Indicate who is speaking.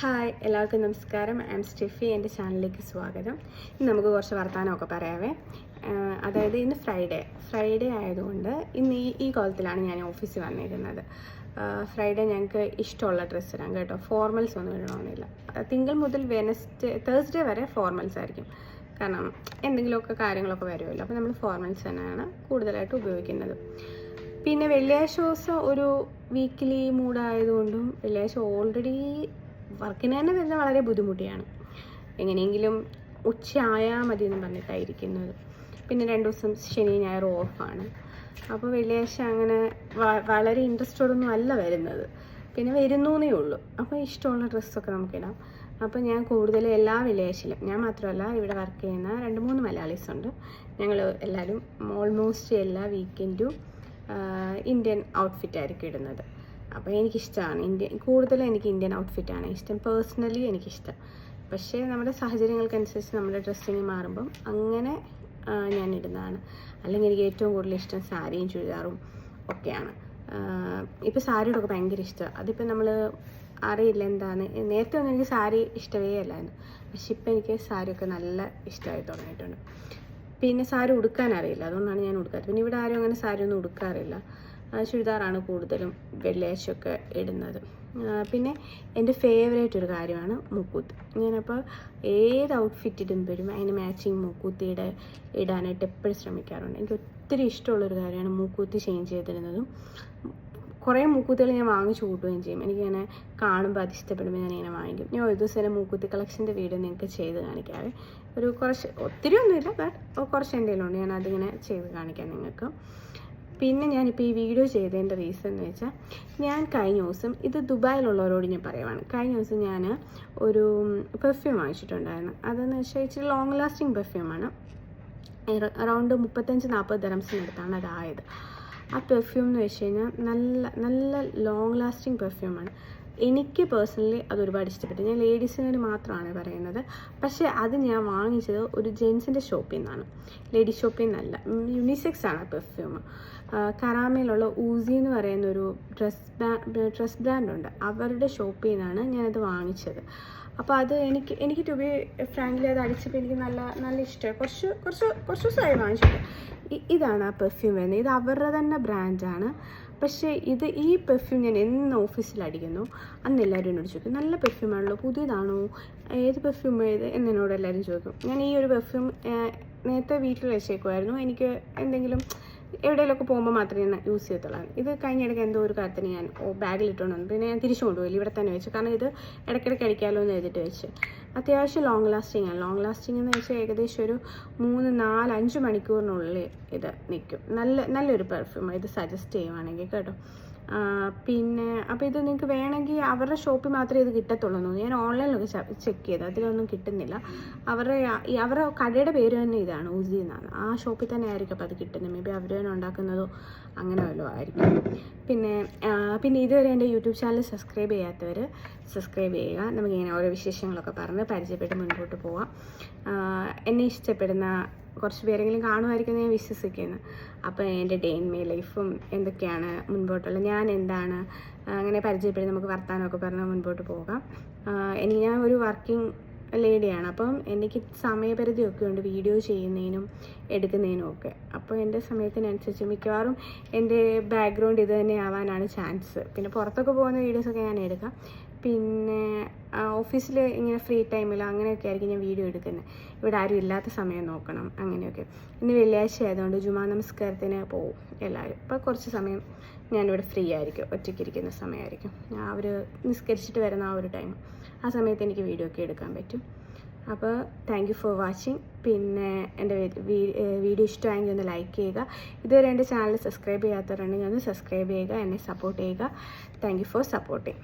Speaker 1: Hi എല്ലാവർക്കും നമസ്കാരം. I M Steffi എന്റെ ചാനലിലേക്ക് സ്വാഗതം. ഇന്ന് നമുക്ക് കുറച്ച് വർത്തമാനമൊക്കെ പറയാവേ. അതായത് ഇന്ന് ഫ്രൈഡേ ഫ്രൈഡേ ആയതുകൊണ്ട് ഇന്ന് ഈ ഈ കോലത്തിലാണ് ഞാൻ ഓഫീസിൽ വന്നിരുന്നത്. ഫ്രൈഡേ ഞങ്ങൾക്ക് ഇഷ്ടമുള്ള ഡ്രസ്സ് ഇടാം കേട്ടോ. ഫോർമൽസ് ഒന്നും ഇടണമെന്നില്ല. തിങ്കൾ മുതൽ വെനസ്ഡേ തേഴ്സ്ഡേ വരെ ഫോർമൽസ് ആയിരിക്കും. കാരണം എന്തെങ്കിലുമൊക്കെ കാര്യങ്ങളൊക്കെ വരുമല്ലോ. അപ്പോൾ നമ്മൾ ഫോർമൽസ് തന്നെയാണ് കൂടുതലായിട്ട് ഉപയോഗിക്കുന്നത്. പിന്നെ വെള്ളിയാഴ്ച ദിവസം ഒരു വീക്കിലി മൂഡായതുകൊണ്ടും വെള്ളിയാഴ്ച ഓൾറെഡി വർക്കിന് തന്നെ തന്നെ വളരെ ബുദ്ധിമുട്ടിയാണ്. എങ്ങനെയെങ്കിലും ഉച്ചയായാൽ മതി എന്ന് പറഞ്ഞിട്ടായിരിക്കുന്നത്. പിന്നെ രണ്ട് ദിവസം ശനി ഞായർ ഓഫാണ് അപ്പോൾ വെള്ളിയാഴ്ച അങ്ങനെ വളരെ ഇൻട്രസ്റ്റോടൊന്നും അല്ല വരുന്നത്. പിന്നെ വരുന്നു ഉള്ളൂ. അപ്പോൾ ഇഷ്ടമുള്ള ഡ്രസ്സൊക്കെ നമുക്കിടാം അപ്പോൾ ഞാൻ കൂടുതലും എല്ലാ വെള്ളിയാഴ്ചയിലും ഞാൻ മാത്രമല്ല ഇവിടെ വർക്ക് ചെയ്യുന്ന രണ്ട് മൂന്ന് മലയാളീസ് ഉണ്ട്. ഞങ്ങൾ എല്ലാവരും ഓൾമോസ്റ്റ് എല്ലാ വീക്കെൻഡും ഇന്ത്യൻ ഔട്ട്ഫിറ്റ് ആയിരിക്കും ഇടുന്നത്. അപ്പോൾ എനിക്കിഷ്ടമാണ് ഇന്ത്യൻ കൂടുതലും എനിക്ക് ഇന്ത്യൻ ഔട്ട്ഫിറ്റാണ് ഇഷ്ടം. പേഴ്സണലി എനിക്കിഷ്ടം. പക്ഷേ നമ്മുടെ സാഹചര്യങ്ങൾക്കനുസരിച്ച് നമ്മുടെ ഡ്രസ്സിങ് മാറുമ്പം അങ്ങനെ ഞാൻ ഇടുന്നതാണ് അല്ലെങ്കിൽ എനിക്ക് ഏറ്റവും കൂടുതൽ ഇഷ്ടം സാരിയും ചുരിദാറും ഒക്കെയാണ്. ഇപ്പോൾ സാരിയോടൊക്കെ ഭയങ്കര ഇഷ്ടമാണ് അതിപ്പോൾ നമ്മൾ അറിയില്ല എന്താണ്. നേരത്തെ ഒന്നും എനിക്ക് സാരി ഇഷ്ടമേ അല്ലായിരുന്നു. പക്ഷെ ഇപ്പം എനിക്ക് സാരിയൊക്കെ നല്ല ഇഷ്ടമായി തുടങ്ങിയിട്ടുണ്ട്. പിന്നെ സാരി ഉടുക്കാൻ അറിയില്ല. അതുകൊണ്ടാണ് ഞാൻ ഉടുക്കാറ്. പിന്നെ ഇവിടെ ആരും അങ്ങനെ സാരി ഒന്നും ഉടുക്കാറില്ല. ചുരിദാറാണ് കൂടുതലും വെള്ളിയാഴ്ചയൊക്കെ ഇടുന്നത്. പിന്നെ എന്റെ ഫേവറേറ്റ് ഒരു കാര്യമാണ് മൂക്കൂത്ത്. ഞാനപ്പോൾ ഏത് ഔട്ട്ഫിറ്റ് ഇടുമ്പോഴും അതിന് മാച്ചിങ് മൂക്കൂത്തിയുടെ ഇടാനായിട്ട് എപ്പോഴും ശ്രമിക്കാറുണ്ട്. എനിക്ക് ഒത്തിരി ഇഷ്ടമുള്ളൊരു കാര്യമാണ് മൂക്കൂത്തി ചേഞ്ച് ചെയ്തിരുന്നതും കുറേ മൂക്കുത്തികൾ ഞാൻ വാങ്ങിച്ചു കൂട്ടുകയും ചെയ്യും. എനിക്കിങ്ങനെ കാണുമ്പോൾ അത് ഇഷ്ടപ്പെടുമ്പോൾ ഞാൻ ഇങ്ങനെ വാങ്ങിക്കും. ഞാൻ ഒരു ദിവസം എന്റെ മൂക്കുത്തി കളക്ഷന്റെ വീഡിയോ നിങ്ങൾക്ക് ചെയ്ത് കാണിക്കാവേ. ഒരു കുറച്ച് ഒത്തിരി ഒന്നുമില്ല ബട്ട് കുറച്ച് എന്റെ കയ്യിലുണ്ട്. ഞാൻ അതിങ്ങനെ ചെയ്ത് കാണിക്കാം നിങ്ങൾക്ക്. പിന്നെ ഞാനിപ്പോൾ ഈ വീഡിയോ ചെയ്തതിന്റെ റീസൺ എന്ന് വെച്ചാൽ ഞാൻ കഴിഞ്ഞ ദിവസം ഇത് ദുബായിലുള്ളവരോട് ഞാൻ പറയുവാണ്. കഴിഞ്ഞ ദിവസം ഞാൻ ഒരു പെർഫ്യൂം വാങ്ങിച്ചിട്ടുണ്ടായിരുന്നു. അതെന്ന് വെച്ചാൽ ഇച്ചിരി ലോങ് ലാസ്റ്റിംഗ് പെർഫ്യൂമാണ് അറൗണ്ട് മുപ്പത്തഞ്ച് നാൽപ്പത് ദറംസിനടുത്താണ് അതായത്. ആ പെർഫ്യൂം എന്ന് വെച്ച് കഴിഞ്ഞാൽ നല്ല നല്ല ലോങ് ലാസ്റ്റിംഗ് പെർഫ്യൂമാണ് എനിക്ക് പേഴ്സണലി അത് ഒരുപാട് ഇഷ്ടപ്പെട്ടു. ഞാൻ ലേഡീസിന് വേണ്ടി മാത്രമാണ് പറയുന്നത്. പക്ഷേ അത് ഞാൻ വാങ്ങിച്ചത് ഒരു ജെൻസിന്റെ ഷോപ്പിൽ നിന്നാണ് ലേഡീസ് ഷോപ്പിൽ നിന്നല്ല യുണിസെക്സ് ആണ് പെർഫ്യൂം കറാമയിലുള്ള ഊസി എന്ന് പറയുന്ന ഒരു ഡ്രസ് ഡ്രസ് ബ്രാൻഡുണ്ട് അവരുടെ ഷോപ്പിൽ നിന്നാണ് ഞാനത് വാങ്ങിച്ചത്. അപ്പോൾ അത് എനിക്ക് എനിക്ക് ടു ബി ഫ്രാങ്ക്ലി അത് അടിച്ചപ്പോൾ എനിക്ക് നല്ല നല്ല ഇഷ്ടമായി. കുറച്ച് കുറച്ച് കുറച്ച് ദിവസമായി വാങ്ങിച്ചിട്ട്. ഇതാണ് ആ പെർഫ്യൂം വരുന്നത്. ഇത് അവരുടെ തന്നെ ബ്രാൻഡാണ് പക്ഷേ ഇത് ഈ പെർഫ്യൂം ഞാൻ എന്ന് ഓഫീസിൽ അടിക്കുന്നു അന്ന് എല്ലാവരും എന്നോട് ചോദിക്കും നല്ല പെർഫ്യൂമാണല്ലോ പുതിയതാണോ? ഏത് പെർഫ്യൂം ഏത്? എന്നോട് എല്ലാവരും ചോദിക്കും. ഞാൻ ഈ ഒരു പെർഫ്യൂം നേരത്തെ വീട്ടിൽ വെച്ചേക്കുമായിരുന്നു എനിക്ക് എന്തെങ്കിലും എവിടെയെങ്കിലുമൊക്കെ പോകുമ്പോൾ മാത്രമേ ഞാൻ യൂസ് ചെയ്യത്തുള്ളൂ. ഇത് കഴിഞ്ഞ ഇടയ്ക്ക് എന്തോ ഒരു കാര്യത്തിന് ഞാൻ ബാഗിൽ ഇട്ടുകൊണ്ട് വന്നു പിന്നെ ഞാൻ തിരിച്ചു കൊണ്ടുപോയില്ല ഇവിടെ തന്നെ വെച്ചു. കാരണം ഇത് ഇടയ്ക്കിടയ്ക്ക് അടിക്കാമല്ലോ എന്ന് എഴുതിയിട്ട് വെച്ച്. അത്യാവശ്യം ലോങ് ലാസ്റ്റിംഗ് ആണ്. ലോങ് ലാസ്റ്റിംഗ് എന്ന് വെച്ചാൽ ഏകദേശം ഒരു മൂന്ന് നാല് അഞ്ച് മണിക്കൂറിനുള്ളിൽ ഇത് നിൽക്കും. നല്ല നല്ലൊരു പെർഫ്യൂമാണ് ഇത് സജസ്റ്റ് ചെയ്യുവാണെങ്കിൽ കേട്ടോ. പിന്നെ അപ്പോൾ ഇത് നിങ്ങൾക്ക് വേണമെങ്കിൽ അവരുടെ ഷോപ്പിൽ മാത്രമേ ഇത് കിട്ടത്തുള്ളൂ ഞാൻ ഓൺലൈനിലൊക്കെ ചെക്ക് ചെയ്തു അതിലൊന്നും കിട്ടുന്നില്ല. അവരുടെ അവരുടെ കടയുടെ പേര് തന്നെ ഇതാണ് ഉസി എന്നാണ്. ആ ഷോപ്പിൽ തന്നെ ആയിരിക്കും അപ്പോൾ അത് കിട്ടുന്നത് മേ ബി അവർ തന്നെ ഉണ്ടാക്കുന്നതോ അങ്ങനെ വല്ലതും ആയിരിക്കും. പിന്നെ പിന്നെ ഇതുവരെ എന്റെ യൂട്യൂബ് ചാനൽ സബ്സ്ക്രൈബ് ചെയ്യാത്തവർ സബ്സ്ക്രൈബ് ചെയ്യുക. നമുക്കിങ്ങനെ ഓരോ വിശേഷങ്ങളൊക്കെ പറഞ്ഞ് പരിചയപ്പെട്ട് മുൻപോട്ട് പോവാം. എന്നെ ഇഷ്ടപ്പെടുന്ന കുറച്ച് പേരെങ്കിലും കാണുമായിരിക്കും ഞാൻ വിശ്വസിക്കുന്നു. അപ്പോൾ എന്റെ ഡേ ഇൻ മൈ ലൈഫും എന്തൊക്കെയാണ് മുൻപോട്ടുള്ള ഞാൻ എന്താണ് അങ്ങനെ പരിചയപ്പെടുത്തി നമുക്ക് വർത്താനമൊക്കെ പറഞ്ഞ് മുൻപോട്ട് പോകാം. ഇനി ഞാൻ ഒരു വർക്കിംഗ് ലേഡിയാണ്. അപ്പം എനിക്ക് സമയപരിധിയൊക്കെ ഉണ്ട് വീഡിയോ ചെയ്യുന്നതിനും എടുക്കുന്നതിനും ഒക്കെ. അപ്പോൾ എന്റെ സമയത്തിനനുസരിച്ച് മിക്കവാറും എന്റെ ബാക്ക്ഗ്രൗണ്ട് ഇത് തന്നെ ആവാനാണ് ചാൻസ് പിന്നെ പുറത്തൊക്കെ പോകുന്ന വീഡിയോസൊക്കെ ഞാൻ എടുക്കാം. പിന്നെ ഓഫീസിൽ ഇങ്ങനെ ഫ്രീ ടൈമിൽ അങ്ങനെയൊക്കെ ആയിരിക്കും ഞാൻ വീഡിയോ എടുക്കുന്നത് ഇവിടെ ആരും ഇല്ലാത്ത സമയം നോക്കണം അങ്ങനെയൊക്കെ. ഇന്ന് വെള്ളിയാഴ്ച ആയതുകൊണ്ട് ജുമാ നമസ്കാരത്തിന് പോവും എല്ലാവരും അപ്പോൾ കുറച്ച് സമയം ഞാനിവിടെ ഫ്രീ ആയിരിക്കും ഒറ്റയ്ക്കിരിക്കുന്ന സമയമായിരിക്കും. ഞാൻ അവർ നിസ്കരിച്ചിട്ട് വരുന്ന ആ ഒരു ടൈം ആ സമയത്ത് എനിക്ക് വീഡിയോ ഒക്കെ എടുക്കാൻ പറ്റും. അപ്പോൾ താങ്ക് യു ഫോർ വാച്ചിങ് പിന്നെ എന്റെ വീഡിയോ ഇഷ്ടമായെങ്കിൽ ഒന്ന് ലൈക്ക് ചെയ്യുക. ഇതുവരെ എന്റെ ചാനൽ സബ്സ്ക്രൈബ് ചെയ്യാത്തവരുണ്ടെങ്കിൽ ഒന്ന് സബ്സ്ക്രൈബ് ചെയ്യുക എന്നെ സപ്പോർട്ട് ചെയ്യുക. Thank you for supporting